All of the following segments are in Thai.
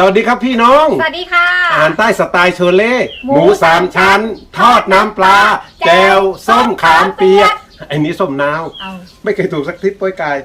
สวัสดีครับพี่น้อง สวัสดีค่ะอาหารใต้สไตล์โชเล่หหมูมูสามชั้น ทอดน้ำปลา แจวส้มขามเปียกไอ้นี้ส้มนาว เอา ไม่เคยถูกสักทิศป้อยกาย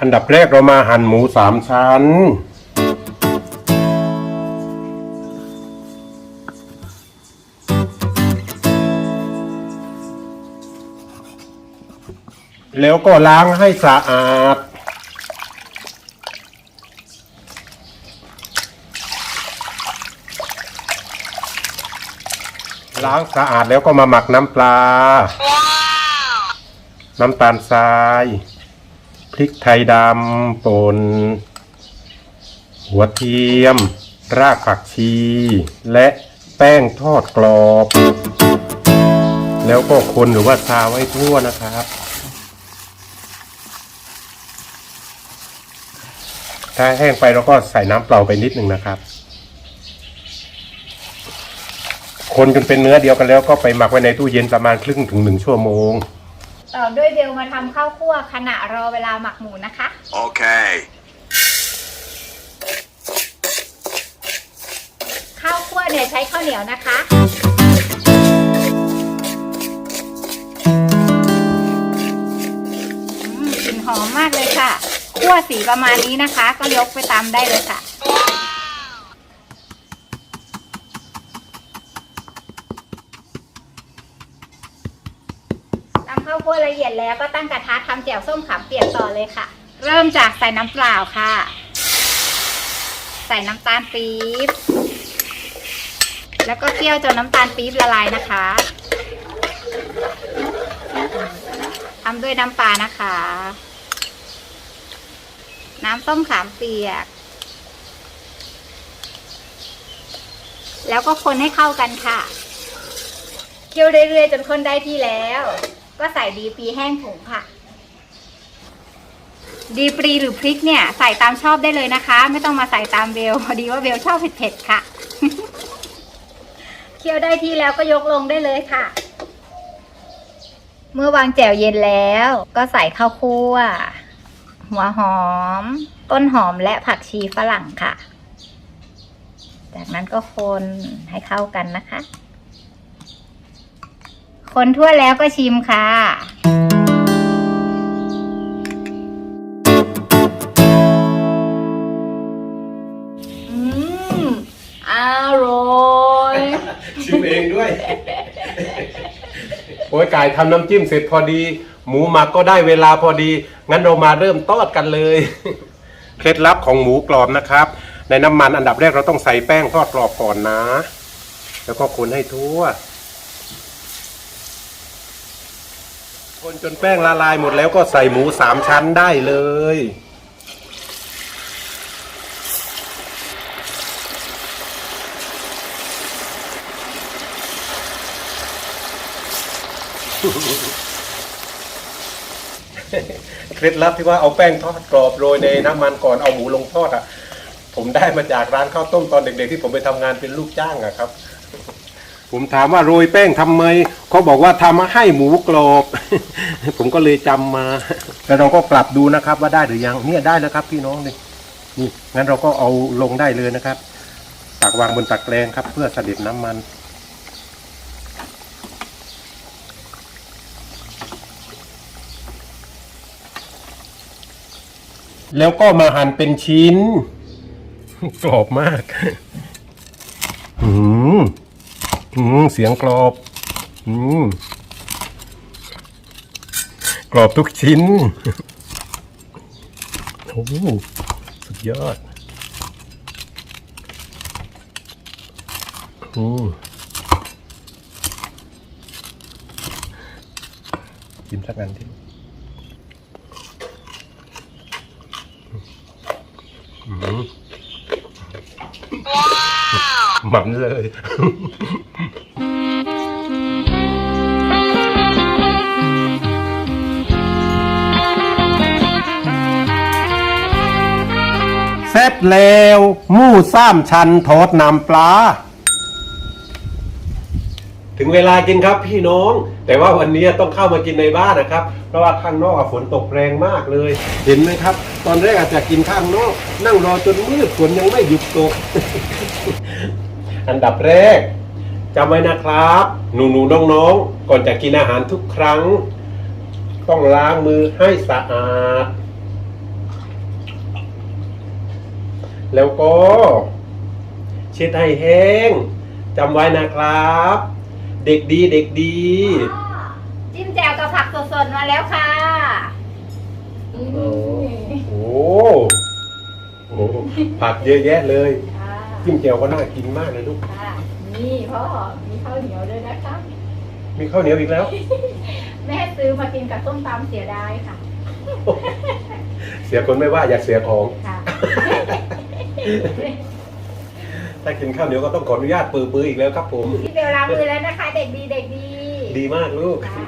อันดับแรกเรามาหั่นหมูสามชั้น แล้วก็ล้างให้สะอาด ล้างสะอาดแล้วก็มาหมักน้ำปลา น้ำตาลทราย พริกไทยดำป่นหัวเทียม รากผักชี และแป้งทอดกรอบ แล้วก็คนหรือว่าซาวให้ทั่วนะครับ ถ้าแห้งไปเราก็ใส่น้ำเปล่าไปนิดหนึ่งนะครับ คนจนเป็นเนื้อเดียวกันแล้วก็ไปหมักไว้ในตู้เย็นประมาณครึ่งถึงหนึ่งชั่วโมง ต่อด้วยเบลมาทำข้าวคั่วขณะรอเวลาหมักหมูนะคะ Okay. ข้าวคั่วเนี่ยใช้ข้าวเหนียวนะคะ อืมกลิ่นหอมมากเลยค่ะ คั่วสีประมาณนี้นะคะ ก็ยกไปตามได้เลยค่ะ ตำข้าวคั่วละเอียดแล้วก็ตั้งกระทะทำแจ่วส้มขามเปียกต่อเลยค่ะ เริ่มจากใส่น้ำเปล่าค่ะ ใส่น้ำตาลปี๊บ แล้วก็เคี่ยวจนน้ำตาลปี๊บละลายนะคะทำด้วยน้ำปลานะคะ น้ำส้มขามเปียก แล้วก็คนให้เข้ากันค่ะ เคี่ยวเรื่อยๆจนคนได้ที่แล้ว ก็ใส่ดีปรีแห้งผงค่ะ ดีปรีหรือพริกเนี่ย ใส่ตามชอบได้เลยนะคะ ไม่ต้องมาใส่ตามเบลพอดีว่าเบลชอบเผ็ดๆค่ะ เคี่ยวได้ที่แล้วก็ยกลงได้เลยค่ะ เมื่อวางแจ่วเย็นแล้ว ก็ใส่ข้าวคั่ว หัวหอม ต้นหอมและผักชีฝรั่งค่ะ จากนั้นก็คนให้เข้ากันนะคะ คนทั่วแล้วก็ชิมค่ะอืมอร่อยชิมเองด้วย โอ้ยกายทำน้ำจิ้มเสร็จพอดี หมูหมักก็ได้เวลาพอดี งั้นเรามาเริ่มทอดกันเลย เคล็ดลับของหมูกรอบนะครับ ในน้ำมันอันดับแรกเราต้องใส่แป้งทอดกรอบก่อนนะ แล้วก็คนให้ทั่ว คนจนแป้งละลายหมดแล้วก็ใส่หมูสามชั้นได้เลย เคล็ดลับที่ว่าเอาแป้งทอดกรอบโรยในน้ำมันก่อนเอาหมูลงทอดอะ ผมได้มาจากร้านข้าวต้มตอนเด็กๆที่ผมไปทำงานเป็นลูกจ้างอะครับ ผมถามว่าโรยแป้งทำไมเขาบอกว่าทำมาให้หมูกรอบ ผมก็เลยจำมา แล้วเราก็ปรับดูนะครับว่าได้หรือยังเนี่ยได้แล้วครับพี่น้องนี่นี่งั้นเราก็เอาลงได้เลยนะครับตักวางบนตะแกรงครับ เพื่อเสด็จน้ำมัน แล้วก็มาหั่นเป็นชิ้น กรอบมาก อืมอืมเสียงกรอบ อืมกรอบทุกชิ้น โอ้โหสุดยอด อืมกินสักอันที่ หมันเลยเสร็จแล้วหมูซ้ำชันทอดน้ำปลา ถึงเวลากินครับพี่น้อง แต่ว่าวันนี้ต้องเข้ามากินในบ้านนะครับ เพราะว่าข้างนอกอะฝนตกแรงมากเลย เห็นไหมครับ ตอนแรกอาจจะกินข้างนอก นั่งรอจนมืดฝนยังไม่หยุดตก อันดับแรกจำไว้นะครับหนูหนูๆน้องๆ ก่อนจะกินอาหารทุกครั้ง ต้องล้างมือให้สะอาด แล้วก็เช็ดให้แห้งจำไว้นะครับ เด็กดีเด็กดี จิ้มแจ่วกับผักสดๆมาแล้วค่ะโอ้โหโอ้โหผักเยอะแยะเลยค่ะ จิ้มแจ่วก็น่ากินมากเลยลูก ค่ะนี่พ่อมีข้าวเหนียวด้วยนะคะ มีข้าวเหนียวอีกแล้ว แม่ซื้อมากินกับส้มตำเสียดายค่ะ เสียคนไม่ว่าอย่าเสียของ ค่ะ ถ้ากินข้าวเหนียวก็ต้องขออนุญาตปือปืออีกแล้วครับผม พี่เบลล้างมือแล้วนะคะ เด็กดีเด็กดีดีมากลูก ค่ะ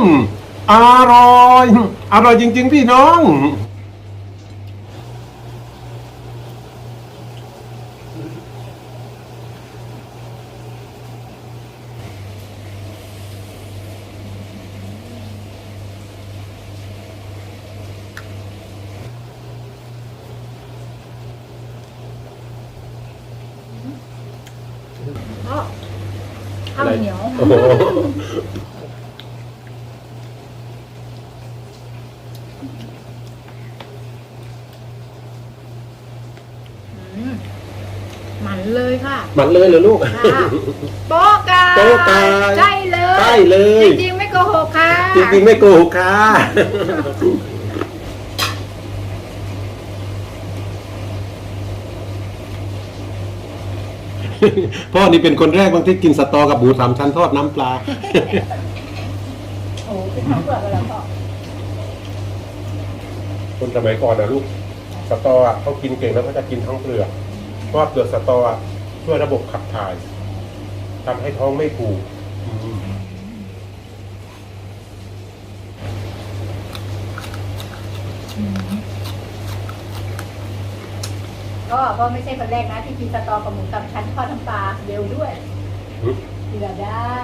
อืมอร่อย อร่อยจริง ๆ พี่น้องพ่อข้าวเหนียว โอ้โห มันเลยค่ะมันเลยเหรอลูก ค่ะโป๊ะกาโป๊ะกาใช่เลยใช่เลย จริงๆไม่โกหกค่ะจริงๆไม่โกหกค่ะ พ่อนี่เป็นคนแรกบางที่กินสตอกับหมูสามชั้นทอดน้ำปลา โอ้เป็นข้าวเปลือกเลยเหรอพ่อคนสมัยก่อนนะลูกสตออะเขากินเก่งแล้วก็จะกินทั้งเปลือก เพราะว่าเปลือกสตออะช่วยระบบขับถ่ายทำให้ท้องไม่ผูกอืมก็ก็ไม่ใช่คนแรกนะ ที่กินสตอกับหมูสามชั้นทอดน้ำปลาเบลด้วยเดือได้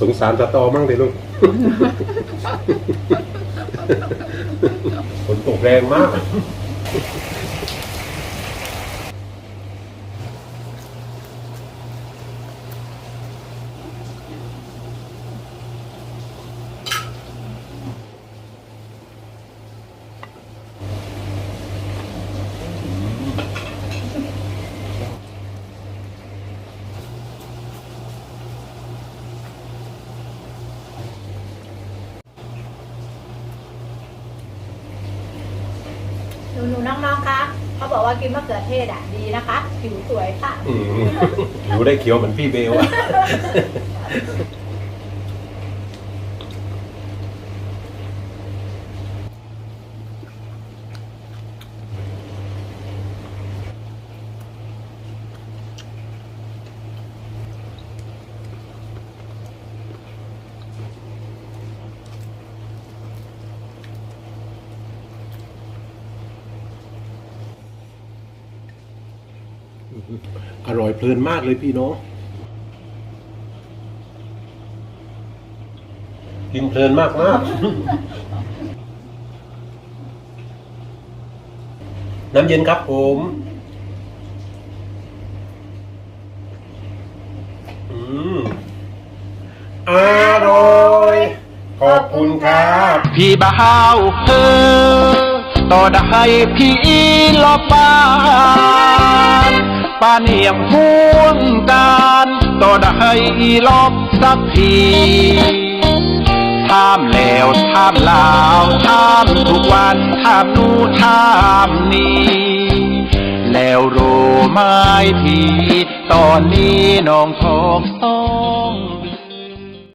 สงสารสตอมั่งเลยลูกฝนตกแรงมาก นูหนูๆน้องๆคะเขาบอกว่ากินมะเขือเทศอะดีนะคะ ผิวสวยค่ะ อืมผิวได้เขียวเหมือนพี่เบลอะ อร่อยเพลินมากเลยพี่น้องกินเพลินมากมากน้ำเย็นครับผมอืมอร่อยขอบคุณครับ พี่บ่าวเธอต่อได้พี่ลอบบ้าน ปาเนียมพ่วงการต่อได้ลบสักทีทามแล้วทามลาวทามทุกวันทามนู่ทามนี่แล้วรู้ไหมที ตอนนี้น้องทองต้อง